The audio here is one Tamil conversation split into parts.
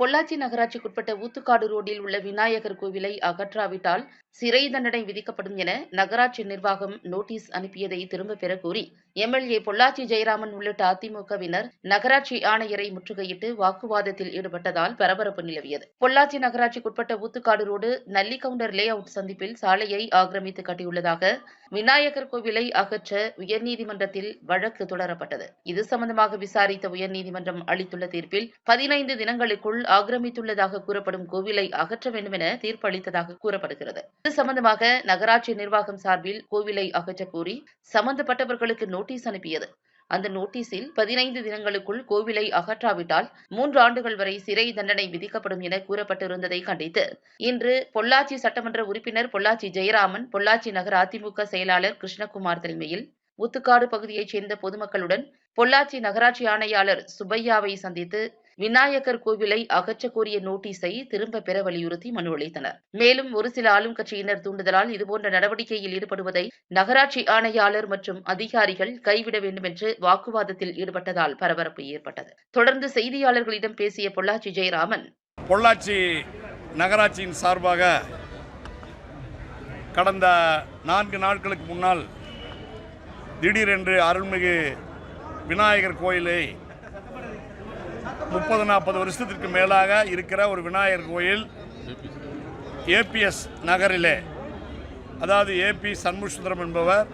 பொள்ளாச்சி நகராட்சிக்குட்பட்ட ஊத்துக்காடு ரோட்டில் உள்ள விநாயகர் கோவிலை அகற்றாவிட்டால் சிறை தண்டனை விதிக்கப்படும் என நகராட்சி நிர்வாகம் நோட்டீஸ் அனுப்பியதை திரும்பப் பெற கோரி எம்எல்ஏ பொள்ளாச்சி ஜெயராமன் உள்ளிட்ட அதிமுகவினர் நகராட்சி ஆணையரை முற்றுகையிட்டு வாக்குவாதத்தில் ஈடுபட்டதால் பரபரப்பு நிலவியது. பொள்ளாச்சி நகராட்சிக்குட்பட்ட Oothukkadu road Nalligounder layout சந்திப்பில் சாலையை ஆக்கிரமித்து கட்டியுள்ளதாக விநாயகர் கோவிலை அகற்ற உயர்நீதிமன்றத்தில் வழக்கு தொடரப்பட்டது. இது சம்பந்தமாக விசாரித்த உயர்நீதிமன்றம் அளித்துள்ள தீர்ப்பில் பதினைந்து தினங்களுக்குள் ஆக்கிரமித்துள்ளதாக கூறப்படும் கோவிலை அகற்ற வேண்டும் என தீர்ப்பு அளித்ததாக கூறப்படுகிறது. இது சம்பந்தமாக நகராட்சி நிர்வாகம் சார்பில் கோவிலை அகற்ற கோரி சம்பந்தப்பட்டவர்களுக்கு நோட்டீஸ் அனுப்பியது. அந்த நோட்டீஸில் பதினைந்து தினங்களுக்குள் கோவிலை அகற்றாவிட்டால் மூன்று ஆண்டுகள் வரை சிறை தண்டனை விதிக்கப்படும் என கூறப்பட்டிருந்ததை கண்டித்து இன்று பொள்ளாச்சி சட்டமன்ற உறுப்பினர் பொள்ளாச்சி ஜெயராமன் பொள்ளாச்சி நகர அதிமுக செயலாளர் கிருஷ்ணகுமார் தலைமையில் ஊத்துக்காடு பகுதியைச் சேர்ந்த பொதுமக்களுடன் பொள்ளாச்சி நகராட்சி ஆணையாளர் சுப்பையாவை சந்தித்து விநாயகர் கோவிலை அகற்றக் கோரிய நோட்டீஸை திரும்ப பெற வலியுறுத்தி மனு அளித்தனர். மேலும் ஒரு சில ஆளும் கட்சியினர் தூண்டுதலால் இதுபோன்ற நடவடிக்கையில் ஈடுபடுவதை நகராட்சி ஆணையாளர் மற்றும் அதிகாரிகள் கைவிட வேண்டும் என்று வாக்குவாதத்தில் ஈடுபட்டதால் பரபரப்பு ஏற்பட்டது. தொடர்ந்து செய்தியாளர்களிடம் பேசிய பொள்ளாச்சி ஜெயராமன் பொள்ளாச்சி நகராட்சியின் சார்பாக கடந்த நான்கு நாட்களுக்கு முன்னால் திடீரென்று அருள்மிகு விநாயகர் கோயிலை முப்பது நாற்பது வருஷத்திற்கு மேலாக இருக்கிற ஒரு விநாயகர் கோயில் ஏபிஎஸ் நகரிலே. அதாவது ஏபி சண்முசுந்தரம் என்பவர்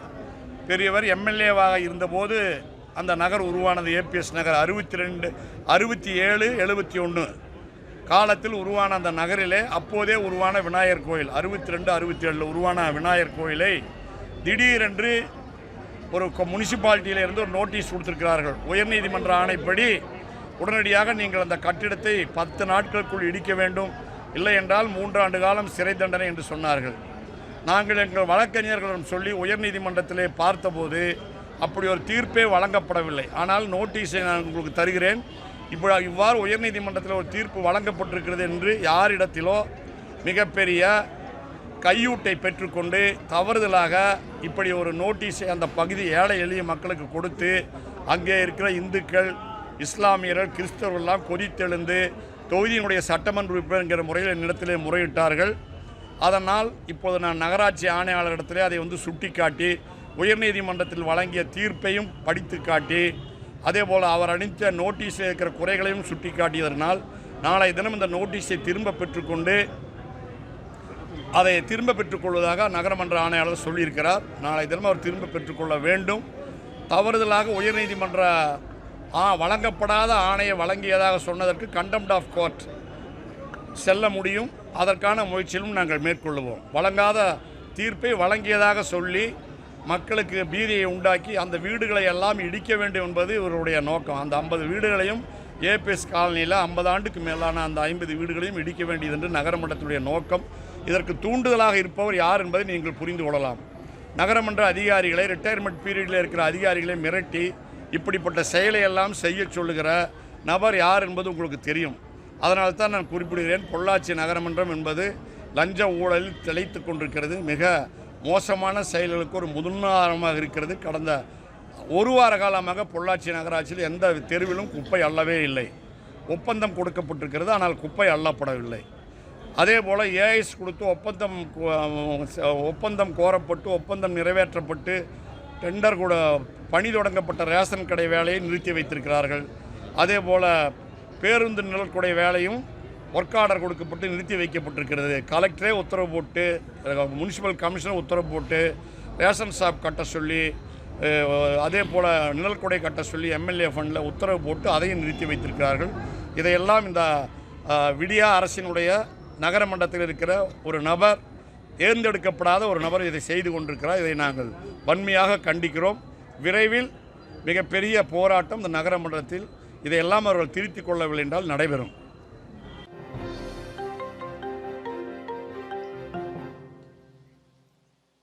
பெரியவர் எம்எல்ஏவாக இருந்தபோது அந்த நகர் உருவானது ஏபிஎஸ் நகர் அறுபத்தி ரெண்டு அறுபத்தி ஏழு எழுபத்தி ஒன்று காலத்தில் உருவான அந்த நகரிலே அப்போதே உருவான விநாயகர் கோயில். அறுபத்தி ரெண்டு அறுபத்தி ஏழில் உருவான விநாயகர் கோயிலை திடீரென்று ஒரு முனிசிபாலிட்டியிலிருந்து ஒரு நோட்டீஸ் கொடுத்துருக்கிறார்கள். உயர்நீதிமன்ற ஆணைப்படி உடனடியாக நீங்கள் அந்த கட்டிடத்தை பத்து நாட்களுக்குள் இடிக்க வேண்டும். இல்லை என்றால் மூன்றாண்டு காலம் சிறை தண்டனை என்று சொன்னார்கள். நாங்கள் எங்கள் வழக்கறிஞர்களிடம் சொல்லி உயர்நீதிமன்றத்திலே பார்த்தபோது அப்படி ஒரு தீர்ப்பே வழங்கப்படவில்லை. ஆனால் நோட்டீஸை நான் உங்களுக்கு தருகிறேன். இப்போ இவ்வாறு உயர்நீதிமன்றத்தில் ஒரு தீர்ப்பு வழங்கப்பட்டிருக்கிறது என்று யாரிடத்திலோ மிகப்பெரிய கையூட்டை பெற்றுக்கொண்டு தவறுதலாக இப்படி ஒரு நோட்டீஸை அந்த பகுதி ஏழை எளிய மக்களுக்கு கொடுத்து அங்கே இருக்கிற இந்துக்கள் இஸ்லாமியர்கள் கிறிஸ்தவர்கள்லாம் கொதித்தெழுந்து தொகுதியினுடைய சட்டமன்ற உறுப்பினர் என்கிற முறையில் என்னிடத்திலே முறையிட்டார்கள். அதனால் இப்போது நான் நகராட்சி ஆணையாளரிடத்திலே அதை வந்து சுட்டிக்காட்டி உயர்நீதிமன்றத்தில் வழங்கிய தீர்ப்பையும் படித்து காட்டி அதே போல் அவர் அளித்த நோட்டீஸில் இருக்கிற குறைகளையும் சுட்டிக்காட்டியதனால் நாளை தினம் இந்த நோட்டீஸை திரும்ப பெற்றுக்கொண்டு அதை திரும்ப பெற்றுக்கொள்வதாக நகரமன்ற ஆணையாளர் சொல்லியிருக்கிறார். நாளை தினம் அவர் திரும்ப பெற்றுக்கொள்ள வேண்டும். தவறுதலாக உயர்நீதிமன்ற வழங்கப்படாத ஆணையை வழங்கியதாக சொன்னதற்கு கண்டம்ட் ஆஃப் கோர்ட் செல்ல முடியும். அதற்கான முயற்சியிலும் நாங்கள் மேற்கொள்ளுவோம். வழங்காத தீர்ப்பை வழங்கியதாக சொல்லி மக்களுக்கு பீதியை உண்டாக்கி அந்த வீடுகளை எல்லாம் இடிக்க வேண்டும் என்பது இவருடைய நோக்கம். அந்த ஐம்பது வீடுகளையும் ஏபிஎஸ் காலனியில் ஐம்பது ஆண்டுக்கு மேலான அந்த ஐம்பது வீடுகளையும் இடிக்க வேண்டியது என்று நகரமன்றத்துடைய நோக்கம். இதற்கு தூண்டுதலாக இருப்பவர் யார் என்பதை நீங்கள் புரிந்து கொள்ளலாம். நகரமன்ற அதிகாரிகளை ரிட்டையர்மெண்ட் பீரியடில் இருக்கிற அதிகாரிகளை மிரட்டி இப்படிப்பட்ட செயலை எல்லாம் செய்ய சொல்லுகிற நபர் யார் என்பது உங்களுக்கு தெரியும். அதனால் தான் நான் குறிப்பிடுகிறேன் பொள்ளாச்சி நகரமன்றம் என்பது லஞ்ச ஊழலில் திளைத்து கொண்டிருக்கிறது. மிக மோசமான செயல்களுக்கு ஒரு முதுநாரமாக இருக்கிறது. கடந்த ஒரு வார காலமாக பொள்ளாச்சி நகராட்சியில் எந்த தெருவிலும் குப்பை அள்ளவே இல்லை. ஒப்பந்தம் கொடுக்கப்பட்டிருக்கிறது. ஆனால் குப்பை அள்ளப்படவில்லை. அதே போல் ஏஐஎஸ் கொடுத்து ஒப்பந்தம் கோ- ஒப்பந்தம் கோரப்பட்டு ஒப்பந்தம் நிறைவேற்றப்பட்டு டெண்டர் கூட பணி தொடங்கப்பட்ட ரேஷன் கடை வேலையை நிறுத்தி வைத்திருக்கிறார்கள். அதே போல் பேருந்து நிழற்குடை வேலையும் ஒர்க் ஆர்டர் கொடுக்கப்பட்டு நிறுத்தி வைக்கப்பட்டிருக்கிறது. கலெக்டரே உத்தரவு போட்டு முனிசிபல் கமிஷனர் உத்தரவு போட்டு ரேஷன் ஷாப் கட்ட சொல்லி அதே போல் நிழற்குடை கட்ட சொல்லி எம்எல்ஏ ஃபண்டில் உத்தரவு போட்டு அதையும் நிறுத்தி வைத்திருக்கிறார்கள். இதையெல்லாம் இந்த விடியா அரசினுடைய நகரமன்றத்தில் இருக்கிற ஒரு நபர் தேர்ந்தெடுக்கப்படாத ஒரு நபர் இதை செய்து கொண்டிருக்கிறார். இதை நாங்கள் வன்மையாக கண்டிக்கிறோம். விரைவில் மிகப்பெரிய போராட்டம் இந்த நகரமன்றத்தில் இதையெல்லாம் அவர்கள் திருத்திக் கொள்ளவில்லை என்றால் நடைபெறும்.